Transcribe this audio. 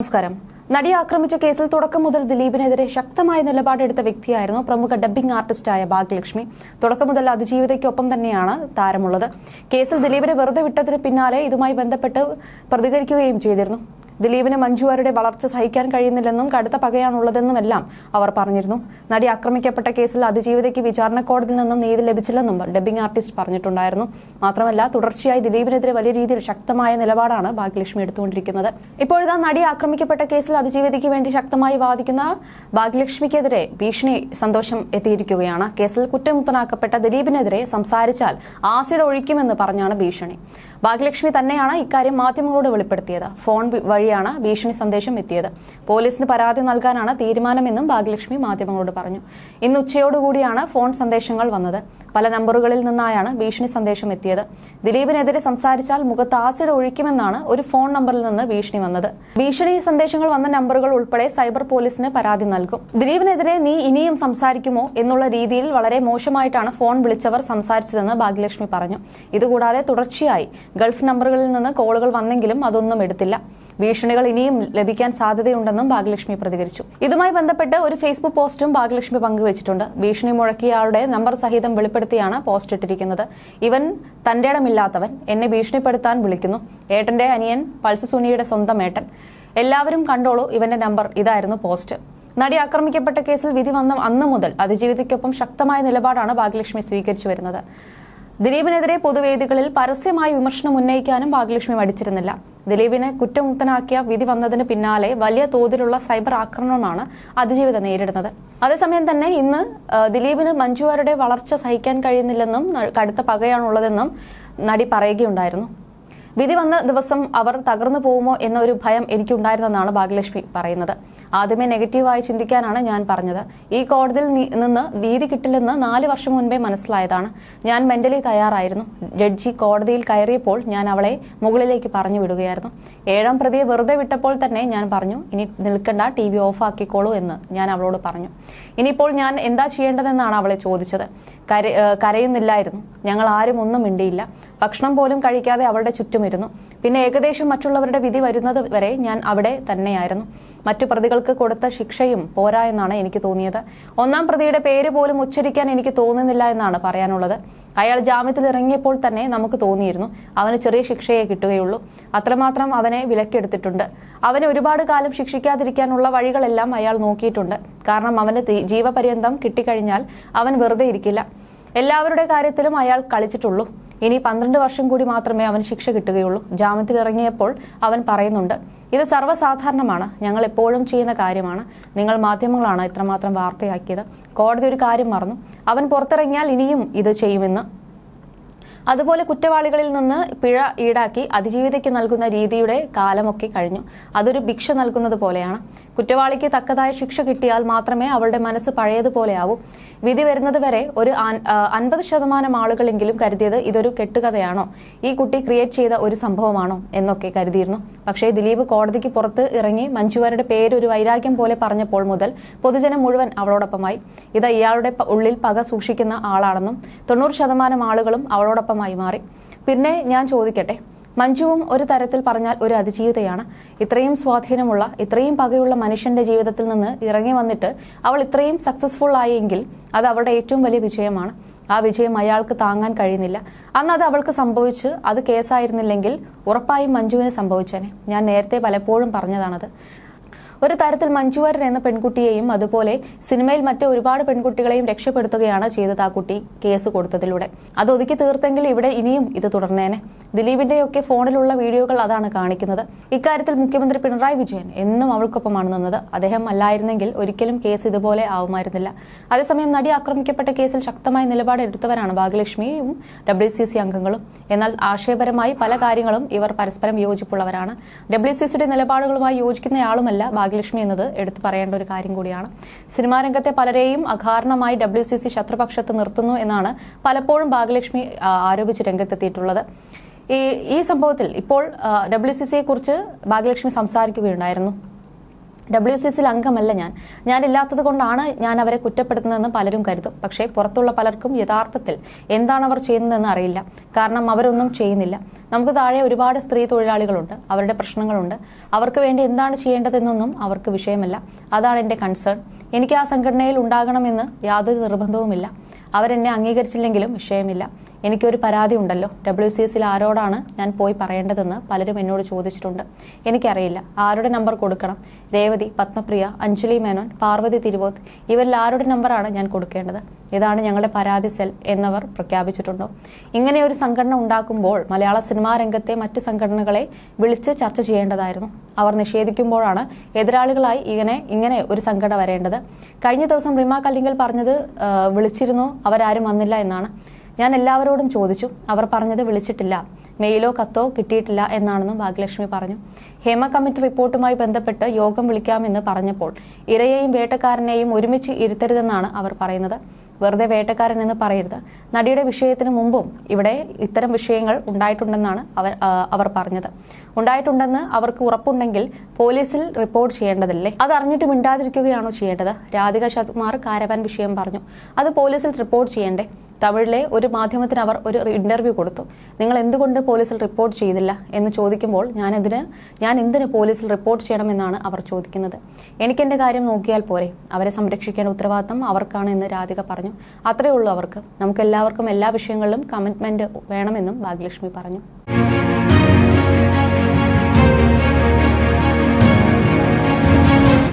നമസ്കാരം. നടിയെ ആക്രമിച്ച കേസിൽ തുടക്കം മുതൽ ദിലീപിനെതിരെ ശക്തമായ നിലപാടെടുത്ത വ്യക്തിയായിരുന്നു പ്രമുഖ ഡബ്ബിംഗ് ആർട്ടിസ്റ്റായ ഭാഗ്യലക്ഷ്മി. തുടക്കം മുതൽ അതിജീവിതയ്ക്കൊപ്പം തന്നെയാണ് താരമുള്ളത്. കേസിൽ ദിലീപിനെ വെറുതെ വിട്ടതിന് പിന്നാലെ ഇതുമായി ബന്ധപ്പെട്ട് പ്രതികരിക്കുകയും ചെയ്തിരുന്നു. ദിലീപിന് മഞ്ജുവാരുടെ വളർച്ച സഹിക്കാൻ കഴിയുന്നില്ലെന്നും കടുത്ത പകയാണുള്ളതെന്നുമെല്ലാം അവർ പറഞ്ഞിരുന്നു. നടി ആക്രമിക്കപ്പെട്ട കേസിൽ അതിജീവിതയ്ക്ക് വിചാരണ കോടതിയിൽ നിന്നും നീതി ലഭിച്ചില്ലെന്നും ഡബ്ബിംഗ് ആർട്ടിസ്റ്റ് പറഞ്ഞിട്ടുണ്ടായിരുന്നു. മാത്രമല്ല തുടർച്ചയായി ദിലീപിനെതിരെ വലിയ രീതിയിൽ ശക്തമായ നിലപാടാണ് ഭാഗ്യലക്ഷ്മി എടുത്തുകൊണ്ടിരിക്കുന്നത്. ഇപ്പോഴിതാ നടി ആക്രമിക്കപ്പെട്ട കേസിൽ അതിജീവിതയ്ക്ക് വേണ്ടി ശക്തമായി വാദിക്കുന്ന ഭാഗ്യലക്ഷ്മിക്കെതിരെ ഭീഷണി സന്തോഷം എത്തിയിരിക്കുകയാണ്. കേസിൽ കുറ്റമുക്തനാക്കപ്പെട്ട ദിലീപിനെതിരെ സംസാരിച്ചാൽ ആസിഡ് ഒഴിക്കുമെന്ന് പറഞ്ഞാണ് ഭീഷണി. ഭാഗ്യലക്ഷ്മി തന്നെയാണ് ഇക്കാര്യം മാധ്യമങ്ങളോട് വെളിപ്പെടുത്തിയത്. ഫോൺ വഴിയാണ് ഭീഷണി സന്ദേശം എത്തിയത്. പോലീസിന് പരാതി നൽകാനാണ് തീരുമാനമെന്നും ഭാഗ്യലക്ഷ്മി മാധ്യമങ്ങളോട് പറഞ്ഞു. ഇന്ന് ഉച്ചയോടുകൂടിയാണ് ഫോൺ സന്ദേശങ്ങൾ വന്നത്. പല നമ്പറുകളിൽ നിന്നായാണ് ഭീഷണി സന്ദേശം എത്തിയത്. ദിലീപിനെതിരെ സംസാരിച്ചാൽ മുഖത്ത് ആസിഡ് ഒഴിക്കുമെന്നാണ് ഒരു ഫോൺ നമ്പറിൽ നിന്ന് ഭീഷണി വന്നത്. ഭീഷണി സന്ദേശങ്ങൾ വന്ന നമ്പറുകൾ ഉൾപ്പെടെ സൈബർ പോലീസിന് പരാതി നൽകും. ദിലീപിനെതിരെ നീ ഇനിയും സംസാരിക്കുമോ എന്നുള്ള രീതിയിൽ വളരെ മോശമായിട്ടാണ് ഫോൺ വിളിച്ചവർ സംസാരിച്ചതെന്ന് ഭാഗ്യലക്ഷ്മി പറഞ്ഞു. ഇതുകൂടാതെ തുടർച്ചയായി ഗൾഫ് നമ്പറുകളിൽ നിന്ന് കോളുകൾ വന്നെങ്കിലും അതൊന്നും എടുത്തില്ല. ഭീഷണികൾ ഇനിയും ലഭിക്കാൻ സാധ്യതയുണ്ടെന്നും ഭാഗ്യലക്ഷ്മി പ്രതികരിച്ചു. ഇതുമായി ബന്ധപ്പെട്ട് ഒരു ഫേസ്ബുക്ക് പോസ്റ്റും ഭാഗ്യലക്ഷ്മി പങ്കുവച്ചിട്ടുണ്ട്. ഭീഷണി മുഴക്കിയാളുടെ നമ്പർ സഹിതം വെളിപ്പെടുത്തിയാണ് പോസ്റ്റ് ഇട്ടിരിക്കുന്നത്. ഇവൻ തന്റെ ഇടമില്ലാത്തവൻ എന്നെ ഭീഷണിപ്പെടുത്താൻ വിളിക്കുന്നു. ഏട്ടന്റെ അനിയൻ പൾസസുനിയുടെ സ്വന്തം ഏട്ടൻ. എല്ലാവരും കണ്ടോളൂ ഇവന്റെ നമ്പർ. ഇതായിരുന്നു പോസ്റ്റ്. നടി ആക്രമിക്കപ്പെട്ട കേസിൽ വിധി വന്ന അന്നു മുതൽ അതിജീവിതയ്ക്കൊപ്പം ശക്തമായ നിലപാടാണ് ഭാഗ്യലക്ഷ്മി സ്വീകരിച്ചു വരുന്നത്. ദിലീപിനെതിരെ പൊതുവേദികളിൽ പരസ്യമായി വിമർശനം ഉന്നയിക്കാനും ഭാഗ്യലക്ഷ്മി മടിച്ചിരുന്നില്ല. ദിലീപിനെ കുറ്റമുക്തനാക്കിയ വിധി വന്നതിന് പിന്നാലെ വലിയ തോതിലുള്ള സൈബർ ആക്രമണമാണ് അതിജീവിത നേരിടുന്നത്. അതേസമയം തന്നെ ഇന്ന് ദിലീപിന് മഞ്ജുവാരുടെ വളർച്ച സഹിക്കാൻ കഴിയുന്നില്ലെന്നും കടുത്ത പകയാണുള്ളതെന്നും നടി പറയുകയുണ്ടായിരുന്നു. വിധി വന്ന ദിവസം അവർ തകർന്നു പോകുമോ എന്നൊരു ഭയം എനിക്കുണ്ടായിരുന്നെന്നാണ് ഭാഗ്യലക്ഷ്മി പറയുന്നത്. ആദ്യമേ നെഗറ്റീവായി ചിന്തിക്കാനാണ് ഞാൻ പറഞ്ഞത്. ഈ കോടതിയിൽ നിന്ന് നീതി കിട്ടില്ലെന്ന് നാല് വർഷം മുൻപേ മനസ്സിലായതാണ്. ഞാൻ മെന്റലി തയ്യാറായിരുന്നു. ജഡ്ജി കോടതിയിൽ കയറിയപ്പോൾ ഞാൻ അവളെ മുകളിലേക്ക് പറഞ്ഞു വിടുകയായിരുന്നു. ഏഴാം പ്രതിയെ വെറുതെ വിട്ടപ്പോൾ തന്നെ ഞാൻ പറഞ്ഞു ഇനി നിൽക്കണ്ട ടി വി ഓഫാക്കിക്കോളൂ എന്ന് ഞാൻ അവളോട് പറഞ്ഞു. ഇനിയിപ്പോൾ ഞാൻ എന്താ ചെയ്യേണ്ടതെന്നാണ് അവളെ ചോദിച്ചത്. കര കരയുന്നില്ലായിരുന്നു. ഞങ്ങൾ ആരും ഒന്നും മിണ്ടിയില്ല. ഭക്ഷണം പോലും കഴിക്കാതെ അവളുടെ ചുറ്റുമിരുന്നു പിന്നെ ഏകദേശം മറ്റുള്ളവരുടെ വിധി വരുന്നത് വരെ ഞാൻ അവിടെ തന്നെയായിരുന്നു. മറ്റു പ്രതികൾക്ക് കൊടുത്ത ശിക്ഷയും പോരാ എന്നാണ് എനിക്ക് തോന്നിയത്. ഒന്നാം പ്രതിയുടെ പേര് പോലും ഉച്ചരിക്കാൻ എനിക്ക് തോന്നുന്നില്ല എന്നാണ് പറയാനുള്ളത്. അയാൾ ജാമ്യത്തിൽ ഇറങ്ങിയപ്പോൾ തന്നെ നമുക്ക് തോന്നിയിരുന്നു. അവന് ചെറിയ ശിക്ഷയെ കിട്ടുകയുള്ളൂ. അത്രമാത്രം അവനെ വിലക്കെടുത്തിട്ടുണ്ട്. അവനെ ഒരുപാട് കാലം ശിക്ഷിക്കാതിരിക്കാനുള്ള വഴികളെല്ലാം അയാൾ നോക്കിയിട്ടുണ്ട്. കാരണം അവന് ജീവപര്യന്തം കിട്ടിക്കഴിഞ്ഞാൽ അവൻ വെറുതെ ഇരിക്കില്ല. എല്ലാവരുടെ കാര്യത്തിലും അയാൾ കളിച്ചിട്ടുള്ളൂ. ഇനി പന്ത്രണ്ട് വർഷം കൂടി മാത്രമേ അവന് ശിക്ഷ കിട്ടുകയുള്ളൂ. ജാമ്യത്തിൽ ഇറങ്ങിയപ്പോൾ അവൻ പറയുന്നുണ്ട് ഇത് സർവസാധാരണമാണ്. ഞങ്ങൾ എപ്പോഴും ചെയ്യുന്ന കാര്യമാണ്. നിങ്ങൾ മാധ്യമങ്ങളാണ് ഇത്രമാത്രം വാർത്തയാക്കിയത്. കോടതി ഒരു കാര്യം മറന്നു. അവൻ പുറത്തിറങ്ങിയാൽ ഇനിയും ഇത് ചെയ്യുമെന്ന്. അതുപോലെ കുറ്റവാളികളിൽ നിന്ന് പിഴ ഈടാക്കി അതിജീവിതയ്ക്ക് നൽകുന്ന രീതിയുടെ കാലമൊക്കെ കഴിഞ്ഞു. അതൊരു ഭിക്ഷ നൽകുന്നത് പോലെയാണ്. കുറ്റവാളിക്ക് തക്കതായ ശിക്ഷ കിട്ടിയാൽ മാത്രമേ അവളുടെ മനസ്സ് പഴയതുപോലെയാവൂ. വിധി വരുന്നത് വരെ ഒരു അൻപത് ശതമാനം ആളുകളെങ്കിലും കരുതിയത് ഇതൊരു കെട്ടുകഥയാണോ? ഈ കുട്ടി ക്രിയേറ്റ് ചെയ്ത ഒരു സംഭവമാണോ എന്നൊക്കെ കരുതിയിരുന്നു. പക്ഷേ ദിലീപ് കോടതിക്ക് പുറത്ത് ഇറങ്ങി മഞ്ജുവാരുടെ പേര് ഒരു വൈരാഗ്യം പോലെ പറഞ്ഞപ്പോൾ മുതൽ പൊതുജനം മുഴുവൻ അവളോടൊപ്പമായി. ഇത് ഇയാളുടെ ഉള്ളിൽ പക സൂക്ഷിക്കുന്ന ആളാണെന്നും തൊണ്ണൂറ് ശതമാനം ആളുകളും അവളോടൊപ്പമായി മാറി. പിന്നെ ഞാൻ ചോദിക്കട്ടെ മഞ്ജുവും ഒരു തരത്തിൽ പറഞ്ഞാൽ ഒരു അതിജീവിതയാണ്. ഇത്രയും സ്വാധീനമുള്ള ഇത്രയും പകയുള്ള മനുഷ്യന്റെ ജീവിതത്തിൽ നിന്ന് ഇറങ്ങി വന്നിട്ട് അവൾ ഇത്രയും സക്സസ്ഫുൾ ആയെങ്കിൽ അത് അവളുടെ ഏറ്റവും വലിയ വിജയമാണ്. ആ വിജയം അയാൾക്ക് താങ്ങാൻ കഴിയുന്നില്ല. അന്ന് അത് അവൾക്ക് സംഭവിച്ച് അത് കേസായിരുന്നില്ലെങ്കിൽ ഉറപ്പായും മഞ്ജുവിന് സംഭവിച്ചേനെ. ഞാൻ നേരത്തെ പലപ്പോഴും പറഞ്ഞതാണത്. ഒരു തരത്തിൽ മഞ്ജുവരൻ എന്ന പെൺകുട്ടിയെയും അതുപോലെ സിനിമയിൽ മറ്റ് ഒരുപാട് പെൺകുട്ടികളെയും രക്ഷപ്പെടുത്തുകയാണ് ചെയ്തത് ആ കുട്ടി കേസ് കൊടുത്തതിലൂടെ. അത് ഒതുക്കി തീർത്തെങ്കിൽ ഇവിടെ ഇനിയും ഇത് തുടർന്നേനെ. ദിലീപിന്റെയൊക്കെ ഫോണിലുള്ള വീഡിയോകൾ അതാണ് കാണിക്കുന്നത്. ഇക്കാര്യത്തിൽ മുഖ്യമന്ത്രി പിണറായി വിജയൻ എന്നും അവൾക്കൊപ്പമാണ് നിന്നത്. അദ്ദേഹം അല്ലായിരുന്നെങ്കിൽ ഒരിക്കലും കേസ് ഇതുപോലെ ആവുമായിരുന്നില്ല. അതേസമയം നടി ആക്രമിക്കപ്പെട്ട കേസിൽ ശക്തമായ നിലപാട് എടുത്തവരാണ് ഭാഗ്യലക്ഷ്മിയും ഡബ്ല്യു സി സി അംഗങ്ങളും. എന്നാൽ ആശയപരമായി പല കാര്യങ്ങളും ഇവർ പരസ്പരം യോജിപ്പുള്ളവരാണ്. ഡബ്ല്യു സി സിയുടെ നിലപാടുകളുമായി യോജിക്കുന്നയാളുമല്ല ഭാഗ്യലക്ഷ്മി എന്നത് എടുത്തു പറയേണ്ട ഒരു കാര്യം കൂടിയാണ്. സിനിമാ രംഗത്തെ പലരെയും അകാരണമായി ഡബ്ല്യു സി സി ശത്രുപക്ഷത്ത് നിർത്തുന്നു എന്നാണ് പലപ്പോഴും ഭാഗ്യലക്ഷ്മി ആരോപിച്ച് രംഗത്തെത്തിയിട്ടുള്ളത്. ഈ ഈ സംഭവത്തിൽ ഇപ്പോൾ ഡബ്ല്യു സി സിയെ കുറിച്ച് ഭാഗ്യലക്ഷ്മി സംസാരിക്കുകയുണ്ടായിരുന്നു. ഡബ്ല്യു സി സിയിൽ അംഗമല്ല ഞാൻ. ഞാനില്ലാത്തത് കൊണ്ടാണ് ഞാൻ അവരെ കുറ്റപ്പെടുത്തുന്നതെന്ന് പലരും കരുതും. പക്ഷേ പുറത്തുള്ള പലർക്കും യഥാർത്ഥത്തിൽ എന്താണ് അവർ ചെയ്യുന്നതെന്ന് അറിയില്ല. കാരണം അവരൊന്നും ചെയ്യുന്നില്ല. നമുക്ക് താഴെ ഒരുപാട് സ്ത്രീ തൊഴിലാളികളുണ്ട്. അവരുടെ പ്രശ്നങ്ങളുണ്ട്. അവർക്ക് വേണ്ടി എന്താണ് ചെയ്യേണ്ടതെന്നൊന്നും അവർക്ക് വിഷയമല്ല. അതാണ് എന്റെ കൺസേൺ എനിക്ക് ആ സംഘടനയിൽ ഉണ്ടാകണമെന്ന് യാതൊരു നിർബന്ധവുമില്ല. അവരെന്നെ അംഗീകരിച്ചില്ലെങ്കിലും വിഷയമില്ല. എനിക്കൊരു പരാതി ഉണ്ടല്ലോ. ഡബ്ല്യു സി എസിൽ ആരോടാണ് ഞാൻ പോയി പറയേണ്ടതെന്ന് പലരും എന്നോട് ചോദിച്ചിട്ടുണ്ട്. എനിക്കറിയില്ല. ആരുടെ നമ്പർ കൊടുക്കണം? രേവതി പത്മപ്രിയ അഞ്ജലി മേനോൻ പാർവതി തിരുവോത്ത് ഇവരിൽ ആരുടെ നമ്പറാണ് ഞാൻ കൊടുക്കേണ്ടത്? ഇതാണ് ഞങ്ങളുടെ പരാതി സെൽ എന്നവർ പ്രഖ്യാപിച്ചിട്ടുണ്ടോ? ഇങ്ങനെ ഒരു സംഘടന ഉണ്ടാക്കുമ്പോൾ മലയാള സിനിമാ രംഗത്തെ മറ്റു സംഘടനകളെ വിളിച്ച് ചർച്ച ചെയ്യേണ്ടതായിരുന്നു. അവർ നിഷേധിക്കുമ്പോഴാണ് എതിരാളികളായി ഇങ്ങനെ ഇങ്ങനെ ഒരു സംഘടന വരേണ്ടത്. കഴിഞ്ഞ ദിവസം റിമ കല്ലിങ്കൽ പറഞ്ഞത് വിളിച്ചിരുന്നു അവരാരും വന്നില്ല എന്നാണ്. ഞാൻ എല്ലാവരോടും ചോദിച്ചു അവർ പറഞ്ഞത് വിളിച്ചിട്ടില്ല. മെയിലോ കത്തോ കിട്ടിയിട്ടില്ല എന്നാണെന്നും ഭാഗ്യലക്ഷ്മി പറഞ്ഞു. ഹേമ കമ്മിറ്റി റിപ്പോർട്ടുമായി ബന്ധപ്പെട്ട് യോഗം വിളിക്കാമെന്ന് പറഞ്ഞപ്പോൾ ഇരയെയും വേട്ടക്കാരനെയും ഒരുമിച്ച് ഇരുത്തരുതെന്നാണ് അവർ പറയുന്നത്. വെറുതെ വേട്ടക്കാരൻ എന്ന് പറയരുത്. നടിയുടെ വിഷയത്തിന് മുമ്പും ഇവിടെ ഇത്തരം വിഷയങ്ങൾ ഉണ്ടായിട്ടുണ്ടെന്നാണ് അവർ അവർ പറഞ്ഞത്. ഉണ്ടായിട്ടുണ്ടെന്ന് അവർക്ക് ഉറപ്പുണ്ടെങ്കിൽ പോലീസിൽ റിപ്പോർട്ട് ചെയ്യേണ്ടതല്ലേ? അത് അറിഞ്ഞിട്ട് മിണ്ടാതിരിക്കുകയാണോ ചെയ്യേണ്ടത്? രാധിക ശത്കുമാർ കാരവാൻ വിഷയം പറഞ്ഞു. അത് പോലീസിൽ റിപ്പോർട്ട് ചെയ്യണ്ടേ? തമിഴിലെ ഒരു മാധ്യമത്തിന് അവർ ഒരു ഇന്റർവ്യൂ കൊടുത്തു. നിങ്ങൾ എന്തുകൊണ്ട് പോലീസിൽ റിപ്പോർട്ട് ചെയ്തില്ല എന്ന് ചോദിക്കുമ്പോൾ ഞാൻ എന്തിന്? ഞാൻ എന്തിന് പോലീസിൽ റിപ്പോർട്ട് ചെയ്യണമെന്നാണ് അവർ ചോദിക്കുന്നത്. എനിക്ക് എന്റെ കാര്യം നോക്കിയാൽ പോരെ. അവരെ സംരക്ഷിക്കേണ്ട ഉത്തരവാദിത്തം അവർക്കാണ് എന്ന് രാധിക പറഞ്ഞു. അത്രയേ ഉള്ളൂ അവർക്ക്. നമുക്ക് എല്ലാവർക്കും എല്ലാ വിഷയങ്ങളിലും കമ്മിറ്റ്മെന്റ് വേണമെന്നും ഭാഗ്യലക്ഷ്മി പറഞ്ഞു.